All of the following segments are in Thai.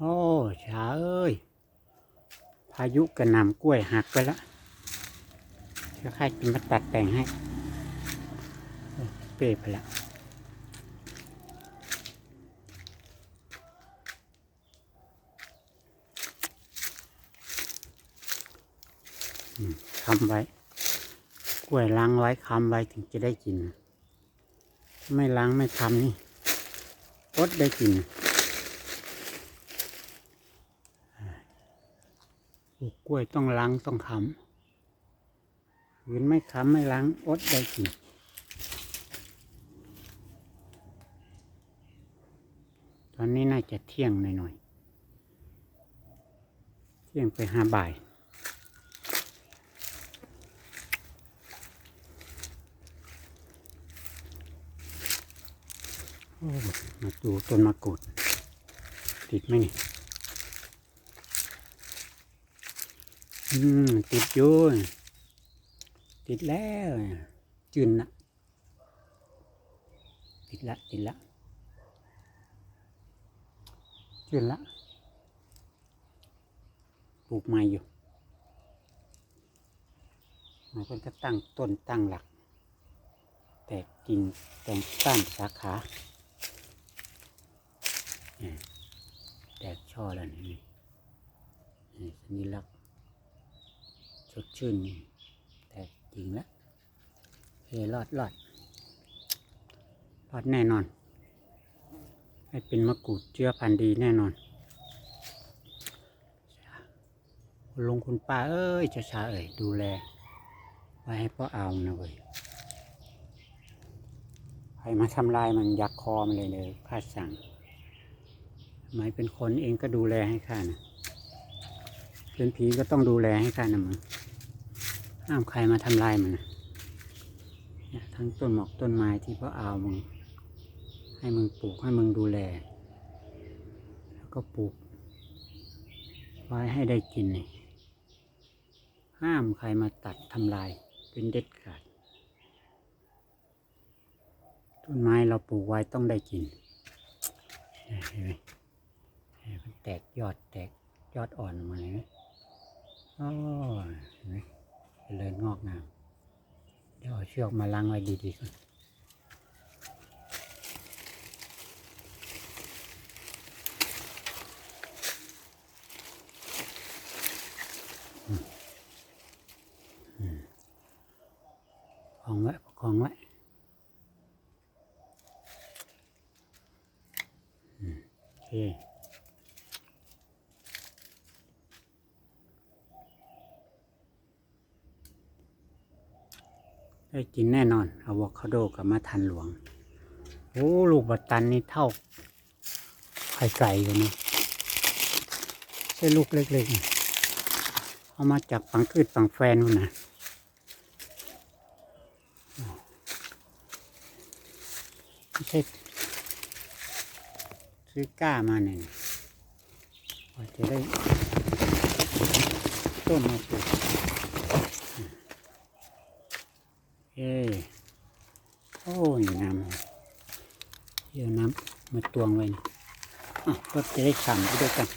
โอ้ชาเอ้ย พายุกระหน่ำกล้วยหักไปละเดี๋ยวใครจะมาตัดแต่งให้ เป้ไปละอืมค้ำไว้ กล้วยล้างไว้คำไว้ถึงจะได้กิน ไม่ล้างไม่คำนี่อดได้กิน ปลูกกล้วยต้องล้างต้องค้ำหรือไม่ค้ำไม่ล้างอดได้กินตอนนี้น่าจะเที่ยงหน่อยๆ เที่ยงไปห้าบ่ายมาดูต้นมะกรูดติดไหมนี่ อืมติดอยู่ติดแล้วจืนละติดละติดละจืนละปลูกใหม่อยู่มันก็จะตั้งต้นตั้งหลัก แตกกิ่งแตกก้านสาขาเนี่ยแตกช่อแล้วนี่นี่สัญลักษณ ดชื่นแตกจริงแล้วเฮรอดรอดรอดแน่นอน ให้เป็นมะกรูดเชื้อพันธุ์ดีแน่นอนคุณลุงคุณป้าเอ้ยจะชาเอ่ยดูแล ไว้ให้พ่อเอานะเว้ยใครมาทำลายมันยักคอมันเลยเลยข้าสั่งหมายเป็นคนเองก็ดูแลให้ข้านะเป็นผีก็ต้องดูแลให้ข้านะมึง ห้ามใครมาทำลายมันนะทั้งต้นหมอกต้นไม้ที่พ่อเอามึง ให้มึงปลูกให้มึงดูแล แล้วก็ปลูก ไว้ให้ได้กินนี่ห้ามใครมาตัดทำลายเป็นเด็ดขาด ต้นไม้เราปลูกไว้ต้องได้กินเห็นไหมเห็นไหมมันแตกยอดแตกยอดอ่อนมาเลยไหมโอ้ยเห็นไหม จริญงอกงาม เดี๋ยวเอาเชือกมาล้างไว้ดีๆก่อนอืมอืมประคองไว้ประคองไว้โอเค ได้กินแน่นอนอะโวคาโดกับมะทันหลวง โอ้ลูกบัตตันนี่เท่าไข่ไก่กันนะใช่ลูกเล็กๆ เอามาจากปังคืดปังแฟนนู่นนะไม่ใช่ซื้อก้ามาเนี่ยว่าจะได้ต้นมาปลูก เอ้ยโอ้ยน้ำ เดี๋ยวน้ำมาตวงไว้นะอ่ก็จะได้ฉ่ำไปด้วยกัน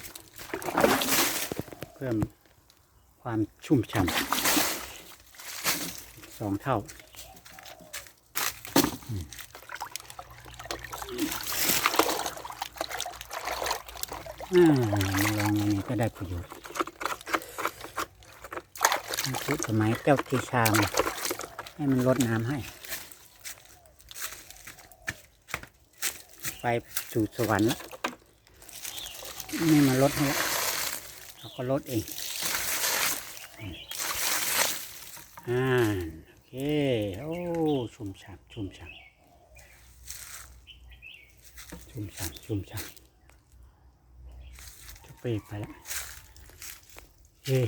เพิ่มความชุ่มฉ่ำสองเท่าอมามาลองอันนี้ก็ได้ประโยชน์นี่คือสมัยเจ้าทิชามให้มันลดน้ำให้ ไปสู่สวรรค์แล้วไม่มาลดให้แล้วเราก็ลดเองอ่าโอเค โอ้ชุ่มฉ่ำชุ่มฉ่ำชุ่มฉ่ำชุ่มฉ่ำจะเปไปแล้วเฮ้